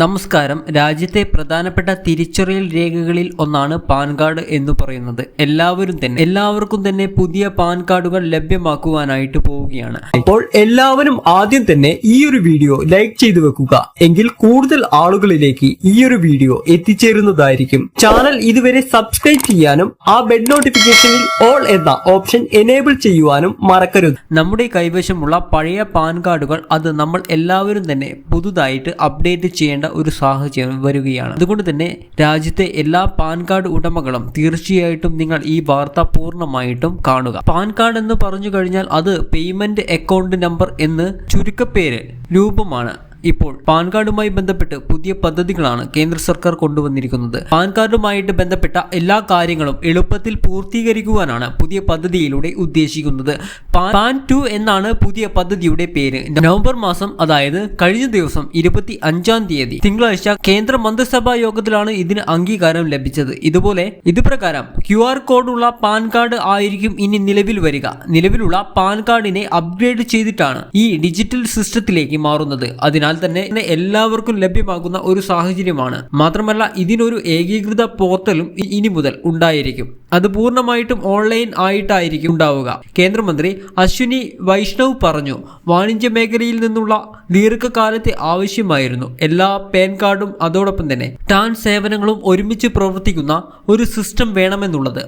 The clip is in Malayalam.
നമസ്കാരം. രാജ്യത്തെ പ്രധാനപ്പെട്ട തിരിച്ചറിയൽ രേഖകളിൽ ഒന്നാണ് പാൻ കാർഡ് എന്ന് പറയുന്നത്. എല്ലാവരും തന്നെ എല്ലാവർക്കും തന്നെ പുതിയ പാൻ കാർഡുകൾ ലഭ്യമാക്കുവാനായിട്ട് പോവുകയാണ്. അപ്പോൾ എല്ലാവരും ആദ്യം തന്നെ ഈ ഒരു വീഡിയോ ലൈക്ക് ചെയ്തു വെക്കുക. എങ്കിൽ കൂടുതൽ ആളുകളിലേക്ക് ഈ ഒരു വീഡിയോ എത്തിച്ചേരുന്നതായിരിക്കും. ചാനൽ ഇതുവരെ സബ്സ്ക്രൈബ് ചെയ്യാനും ആ ബെഡ് നോട്ടിഫിക്കേഷനിൽ ഓൾ എന്ന ഓപ്ഷൻ എനേബിൾ ചെയ്യുവാനും മറക്കരുത്. നമ്മുടെ കൈവശമുള്ള പഴയ പാൻ കാർഡുകൾ അത് നമ്മൾ എല്ലാവരും തന്നെ പുതുതായിട്ട് അപ്ഡേറ്റ് ചെയ്യേണ്ട ഒരു സാഹചര്യം വരികയാണ്. അതുകൊണ്ട് തന്നെ രാജ്യത്തെ എല്ലാ പാൻ കാർഡ് ഉടമകളും തീർച്ചയായിട്ടും നിങ്ങൾ ഈ വാർത്ത പൂർണമായിട്ടും കാണുക. പാൻ കാർഡ് എന്ന് പറഞ്ഞു കഴിഞ്ഞാൽ അത് പേയ്മെന്റ് അക്കൗണ്ട് നമ്പർ എന്ന് ചുരുക്കപ്പേര് രൂപമാണ്. ഇപ്പോൾ പാൻ കാർഡുമായി ബന്ധപ്പെട്ട് പുതിയ പദ്ധതികളാണ് കേന്ദ്ര സർക്കാർ കൊണ്ടുവന്നിരിക്കുന്നത്. പാൻ കാർഡുമായിട്ട് ബന്ധപ്പെട്ട എല്ലാ കാര്യങ്ങളും എളുപ്പത്തിൽ പൂർത്തീകരിക്കുവാനാണ് പുതിയ പദ്ധതിയിലൂടെ ഉദ്ദേശിക്കുന്നത്. പാൻ- ടു എന്നാണ് പുതിയ പദ്ധതിയുടെ പേര്. നവംബർ മാസം അതായത് കഴിഞ്ഞ ദിവസം ഇരുപത്തി അഞ്ചാം തീയതി തിങ്കളാഴ്ച കേന്ദ്ര മന്ത്രിസഭാ യോഗത്തിലാണ് ഇതിന് അംഗീകാരം ലഭിച്ചത്. ഇതുപോലെ ഇതുപ്രകാരം ക്യു ആർ കോഡുള്ള പാൻ കാർഡ് ആയിരിക്കും ഇനി നിലവിൽ വരിക. നിലവിലുള്ള പാൻ കാർഡിനെ അപ്ഗ്രേഡ് ചെയ്തിട്ടാണ് ഈ ഡിജിറ്റൽ സിസ്റ്റത്തിലേക്ക് മാറുന്നത്. അതിനാൽ തന്നെ എല്ലാവർക്കും ലഭ്യമാകുന്ന ഒരു സാഹചര്യമാണ്. മാത്രമല്ല ഇതിനൊരു ഏകീകൃത പോർട്ടലും ഇനി മുതൽ ഉണ്ടായിരിക്കും. അത് പൂർണമായിട്ടും ഓൺലൈൻ ആയിട്ടായിരിക്കും ഉണ്ടാവുക. കേന്ദ്രമന്ത്രി അശ്വിനി വൈഷ്ണവ് പറഞ്ഞു വാണിജ്യ മേഖലയിൽ നിന്നുള്ള ദീർഘകാലത്തെ ആവശ്യമായിരുന്നു. എല്ലാ പാൻ കാർഡും അതോടൊപ്പം തന്നെ ടാൻ സേവനങ്ങളും ഒരുമിച്ച് പ്രവർത്തിക്കുന്ന ഒരു സിസ്റ്റം വേണമെന്നുള്ളത്.